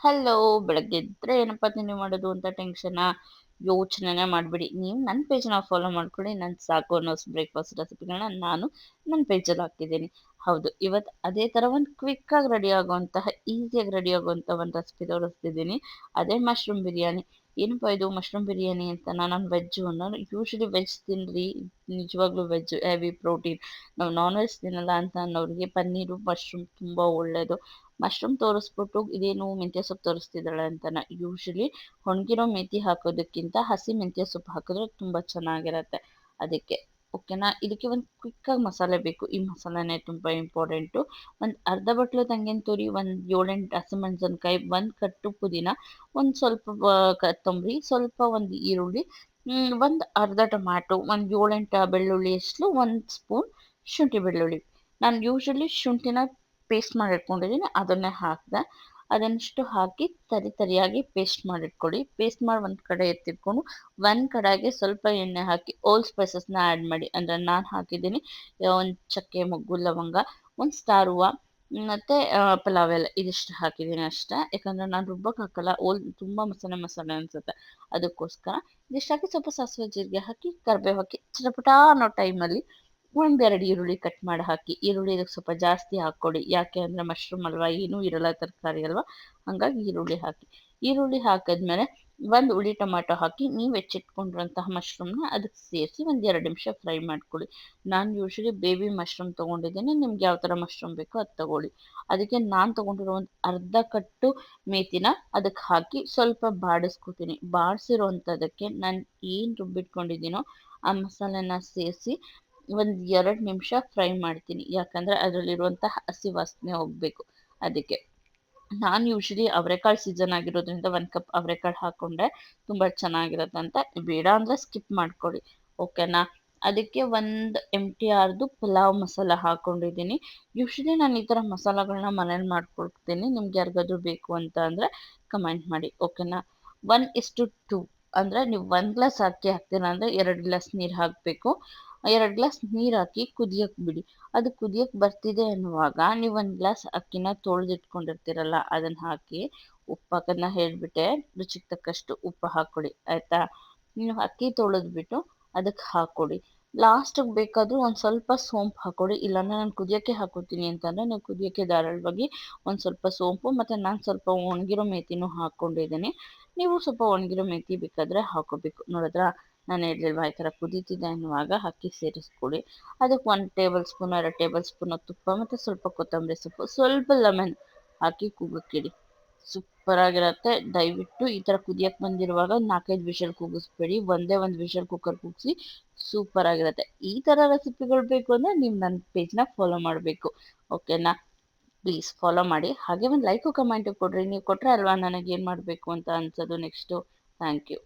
Hello ಬೆಳಗ್ಗೆ ಇದ್ದರೆ ಏನಪ್ಪ ತಿಂಡಿ ಮಾಡೋದು ಅಂತ ಟೆನ್ಷನಾ ಯೋಚನೆನೇ ಮಾಡಿಬಿಡಿ. ನೀವು ನನ್ನ ಪೇಜನ್ನ ಫಾಲೋ ಮಾಡ್ಕೊಳ್ಳಿ. ನನ್ನ ಸಾಕು ಅನ್ನೋ ಬ್ರೇಕ್ಫಾಸ್ಟ್ ರೆಸಿಪಿಗಳನ್ನ ನಾನು ನನ್ನ ಪೇಜಲ್ಲಿ ಹಾಕ್ತಿದ್ದೀನಿ ಹೌದು ಇವತ್ತು ಅದೇ ಥರ ಒಂದು ಕ್ವಿಕ್ಕಾಗಿ ರೆಡಿ ಆಗುವಂತಹ ಈಸಿಯಾಗಿ ರೆಡಿ ಆಗುವಂಥ ಒಂದು ರೆಸಿಪಿ ತೋರಿಸ್ತಿದ್ದೀನಿ. ಅದೇ ಮಶ್ರೂಮ್ ಬಿರಿಯಾನಿ. ಏನಪ್ಪ ಇದು ಮಶ್ರೂಮ್ ಬಿರಿಯಾನಿ ಅಂತ ನಾನು ವೆಜ್ಜು ನಾನು ಯೂಶ್ವಲಿ ವೆಜ್ ತಿನ್ನಿರಿ ನಿಜವಾಗ್ಲೂ ವೆಜ್ ಹೆವಿ ಪ್ರೋಟೀನ್ ನಾವು ನಾನ್ ವೆಜ್ ತಿನ್ನಲ್ಲ ಅಂತ ಅನ್ನೋರಿಗೆ ಪನ್ನೀರು ಮಶ್ರೂಮ್ ತುಂಬ ಒಳ್ಳೆಯದು ಮಶ್ರೂಮ್ ತೋರಿಸ್ಬಿಟ್ಟು ಇದೇನು ಮೆಂತ್ಯ ಸೊಪ್ಪು ತೋರಿಸ್ತಿದ್ದಾಳೆ ಅಂತ ಯೂಶ್ವಲಿ ಒಣಗಿರೋ ಮೆಥಿ ಹಾಕೋದಕ್ಕಿಂತ ಹಸಿ ಮೆಂತ್ಯ ಸೊಪ್ಪು ಹಾಕಿದ್ರೆ ತುಂಬ ಚೆನ್ನಾಗಿರುತ್ತೆ. ಅದಕ್ಕೆ ಓಕೆನಾ ಇದಕ್ಕೆ ಒಂದು ಕ್ವಿಕ್ಕಾಗಿ ಮಸಾಲೆ ಬೇಕು. ಈ ಮಸಾಲೆನೇ ತುಂಬ ಇಂಪಾರ್ಟೆಂಟು ಒಂದು ಅರ್ಧ ಬಟ್ಲು ತಂಗಿನ ತುರಿ, ಒಂದು ಏಳೆಂಟು ಹಸಿಮೆಣಸಿನ್ಕಾಯಿ ಒಂದು ಕಟ್ಟು ಪುದೀನ, ಒಂದು ಸ್ವಲ್ಪ ಕೊತ್ತಂಬರಿ, ಸ್ವಲ್ಪ ಒಂದು ಈರುಳ್ಳಿ ಒಂದು ಅರ್ಧ ಟೊಮ್ಯಾಟೊ, ಒಂದು ಏಳೆಂಟು ಬೆಳ್ಳುಳ್ಳಿ ಅಷ್ಟು ಒಂದು ಸ್ಪೂನ್ ಶುಂಠಿ ಬೆಳ್ಳುಳ್ಳಿ. ನಾನು ಯೂಶ್ವಲಿ ಶುಂಠಿನ ಪೇಸ್ಟ್ ಮಾಡಿ ಇಟ್ಕೊಂಡಿದ್ದೀನಿ ಅದನ್ನೇ ಹಾಕಿದೆ. ಅದನ್ನಿಷ್ಟು ಹಾಕಿ ತರಿ ತರಿಯಾಗಿ ಪೇಸ್ಟ್ ಮಾಡಿಟ್ಕೊಳ್ಳಿ. ಪೇಸ್ಟ್ ಮಾಡಿ ಒಂದು ಕಡೆ ಎತ್ತಿಟ್ಕೊಂಡು, ಒಂದು ಕಡೆಗೆ ಸ್ವಲ್ಪ ಎಣ್ಣೆ ಹಾಕಿ ಓಲ್ ಸ್ಪೈಸಸ್ನ ಆ್ಯಡ್ ಮಾಡಿ. ಅಂದರೆ ನಾನು ಹಾಕಿದ್ದೀನಿ ಒಂದು ಚಕ್ಕೆ, ಮೊಗ್ಗು, ಲವಂಗ, ಒಂದು ಸ್ಟಾರ್ ಹೂವು, ಮತ್ತು ಪಲಾವ್ ಎಲ್ಲ ಇದಿಷ್ಟು ಹಾಕಿದ್ದೀನಿ ಅಷ್ಟೇ. ಯಾಕಂದರೆ ನಾನು ರುಬ್ಬಕ್ಕೆ ಹಾಕಲ್ಲ ಓಲ್ ತುಂಬ ಮಸಾಲೆ ಮಸಾಲೆ ಅನಿಸುತ್ತೆ. ಅದಕ್ಕೋಸ್ಕರ ಇದಿಷ್ಟು ಹಾಕಿ ಸ್ವಲ್ಪ ಸಾಸಿವೆ ಜೀರಿಗೆ ಹಾಕಿ, ಕರಿಬೇವು ಹಾಕಿ, ಚಿಟಪುಟ ಅನ್ನೋ ಟೈಮಲ್ಲಿ ಒಂದೆರಡು ಈರುಳ್ಳಿ ಕಟ್ ಮಾಡಿ ಹಾಕಿ ಈರುಳ್ಳಿ ಇದಕ್ಕೆ ಸ್ವಲ್ಪ ಜಾಸ್ತಿ ಹಾಕ್ಕೊಡಿ. ಯಾಕೆ ಅಂದರೆ ಮಶ್ರೂಮ್ ಅಲ್ವಾ, ಏನೂ ಇರಲ್ಲ ತರಕಾರಿ ಅಲ್ವಾ, ಹಾಗಾಗಿ ಈರುಳ್ಳಿ ಹಾಕಿ. ಈರುಳ್ಳಿ ಹಾಕಿದ್ಮೇಲೆ ಒಂದು ಉಳಿ ಟೊಮ್ಯಾಟೊ ಹಾಕಿ, ನೀವು ಹೆಚ್ಚಿಟ್ಕೊಂಡಿರೋಂತಹ ಮಶ್ರೂಮ್ನ ಅದಕ್ಕೆ ಸೇರಿಸಿ ಒಂದು ಎರಡು ನಿಮಿಷ ಫ್ರೈ ಮಾಡ್ಕೊಳ್ಳಿ ನಾನು ಯೂಶ್ವಲಿ ಬೇಬಿ ಮಶ್ರೂಮ್ ತೊಗೊಂಡಿದ್ದೀನಿ, ನಿಮ್ಗೆ ಯಾವ ಥರ ಮಶ್ರೂಮ್ ಬೇಕೋ ಅದು ತಗೊಳ್ಳಿ. ಅದಕ್ಕೆ ನಾನು ತೊಗೊಂಡಿರೋ ಒಂದು ಅರ್ಧ ಕಟ್ಟು ಮೇತಿನ ಅದಕ್ಕೆ ಹಾಕಿ ಸ್ವಲ್ಪ ಬಾಡಿಸ್ಕೊತೀನಿ. ಬಾಡಿಸಿರೋವಂಥದ್ದಕ್ಕೆ ನಾನು ಏನು ರುಬ್ಬಿಟ್ಕೊಂಡಿದ್ದೀನೋ ಆ ಮಸಾಲೆನ ಸೇರಿಸಿ ಒಂದು ಎರಡು ನಿಮಿಷ ಫ್ರೈ ಮಾಡ್ತೀನಿ. ಯಾಕಂದರೆ ಅದರಲ್ಲಿರುವಂಥ ಹಸಿ ವಾಸನೆ ಹೋಗಬೇಕು. ಅದಕ್ಕೆ ನಾನು ಯೂಶ್ವಲಿ ಅವರೆಕಾಳು ಸೀಸನ್ ಆಗಿರೋದ್ರಿಂದ ಒಂದು ಕಪ್ ಅವರೆಕಾಳು ಹಾಕ್ಕೊಂಡೆ ತುಂಬ ಚೆನ್ನಾಗಿರುತ್ತೆ ಅಂತ ಬೇಡ ಅಂದರೆ ಸ್ಕಿಪ್ ಮಾಡ್ಕೊಳ್ಳಿ ಓಕೆನಾ ಅದಕ್ಕೆ ಒಂದು ಎಂ ಟಿ ಆರ್ದು ಪಲಾವ್ ಮಸಾಲ ಹಾಕ್ಕೊಂಡಿದ್ದೀನಿ ಯೂಶ್ವಲಿ ನಾನು ಈ ಥರ ಮಸಾಲಗಳನ್ನ ಮನೇಲಿ ಮಾಡ್ಕೊಡ್ತೀನಿ. ನಿಮ್ಗೆ ಯಾರಿಗಾದ್ರೂ ಬೇಕು ಅಂತ ಅಂದರೆ ಕಮೆಂಟ್ ಮಾಡಿ. ಓಕೆನಾ ಒನ್ ಇಸ್ ಟು ಅಂದರೆ ನೀವು ಒಂದು ಗ್ಲಾಸ್ ಅಕ್ಕಿ ಹಾಕ್ತೀರಾ ಅಂದರೆ ಎರಡು ಗ್ಲಾಸ್ ನೀರು ಹಾಕಬೇಕು. ಎರಡು ಗ್ಲಾಸ್ ನೀರು ಹಾಕಿ ಕುದಿಯಕ್ಕೆ ಬಿಡಿ. ಅದು ಕುದಿಯೋಕ್ಕೆ ಬರ್ತಿದೆ ಅನ್ನುವಾಗ ನೀವು ಒಂದು ಗ್ಲಾಸ್ ಅಕ್ಕಿನ ತೊಳೆದಿಟ್ಕೊಂಡಿರ್ತೀರಲ್ಲ ಅದನ್ನು ಹಾಕಿ ಉಪ್ಪು ಹಾಕೋದನ್ನ ಹೇಳಿಬಿಟ್ಟೆ, ರುಚಿಗೆ ತಕ್ಕಷ್ಟು ಉಪ್ಪು ಹಾಕ್ಕೊಡಿ ಆಯಿತಾ? ನೀವು ಅಕ್ಕಿ ತೊಳೆದ್ಬಿಟ್ಟು ಅದಕ್ಕೆ ಹಾಕ್ಕೊಡಿ ಲಾಸ್ಟಿಗೆ ಬೇಕಾದರೂ ಒಂದು ಸ್ವಲ್ಪ ಸೋಂಪು ಹಾಕ್ಕೊಡಿ ಇಲ್ಲಾಂದರೆ ನಾನು ಕುದಿಯೋಕ್ಕೆ ಹಾಕೋತೀನಿ ಅಂತಂದರೆ ನೀವು ಕುದಿಯೋಕ್ಕೆ ಧಾರಾಳವಾಗಿ ಒಂದು ಸ್ವಲ್ಪ ಸೋಂಪು ಮತ್ತು ನಾನು ಸ್ವಲ್ಪ ಒಣಗಿರೋ ಮೇಥಿನೂ ಹಾಕ್ಕೊಂಡಿದ್ದೀನಿ ನೀವು ಸ್ವಲ್ಪ ಒಣಗಿರೋ ಮೆಥಿ ಬೇಕಾದರೆ ಹಾಕೋಬೇಕು. ನೋಡಿದ್ರಾ? ನಾನು ಹೇಳಿಲ್ವಾ ಈ ಥರ ಕುದೀತಿದೆ ಅನ್ನುವಾಗ ಅಕ್ಕಿ ಸೇರಿಸ್ಕೊಳ್ಳಿ ಅದಕ್ಕೆ ಒಂದು ಟೇಬಲ್ ಸ್ಪೂನ್ ಎರಡು ಟೇಬಲ್ ಸ್ಪೂನ್ ತುಪ್ಪ ಮತ್ತು ಸ್ವಲ್ಪ ಕೊತ್ತಂಬರಿ ಸೊಪ್ಪು. ಸ್ವಲ್ಪ ಲೆಮನ್ ಹಾಕಿ ಕೂಗಕ್ಕಿಡಿ. ಸೂಪರಾಗಿರುತ್ತೆ ದಯವಿಟ್ಟು ಈ ಥರ ಕುದಿಯಕ್ಕೆ ಬಂದಿರುವಾಗ ನಾಲ್ಕೈದು ವಿಷಲ್ ಕೂಗಿಸ್ಬೇಡಿ. ಒಂದೇ ಒಂದು ವಿಷಲ್ ಕುಕ್ಕರ್ ಕೂಗಿಸಿ ಸೂಪರಾಗಿರುತ್ತೆ ಈ ಥರ ರೆಸಿಪಿಗಳು ಬೇಕು ಅಂದರೆ ನೀವು ನನ್ನ ಪೇಜ್ನ ಫಾಲೋ ಮಾಡಬೇಕು. ಓಕೆನಾ ಪ್ಲೀಸ್ ಫಾಲೋ ಮಾಡಿ. ಹಾಗೆ ಒಂದು ಲೈಕು ಕಮೆಂಟು ಕೊಡ್ರಿ. ನೀವು ಕೊಟ್ಟರೆ ಅಲ್ವಾ ನನಗೇನು ಮಾಡಬೇಕು ಅಂತ ಅನ್ಸೋದು ನೆಕ್ಸ್ಟು ಥ್ಯಾಂಕ್ ಯು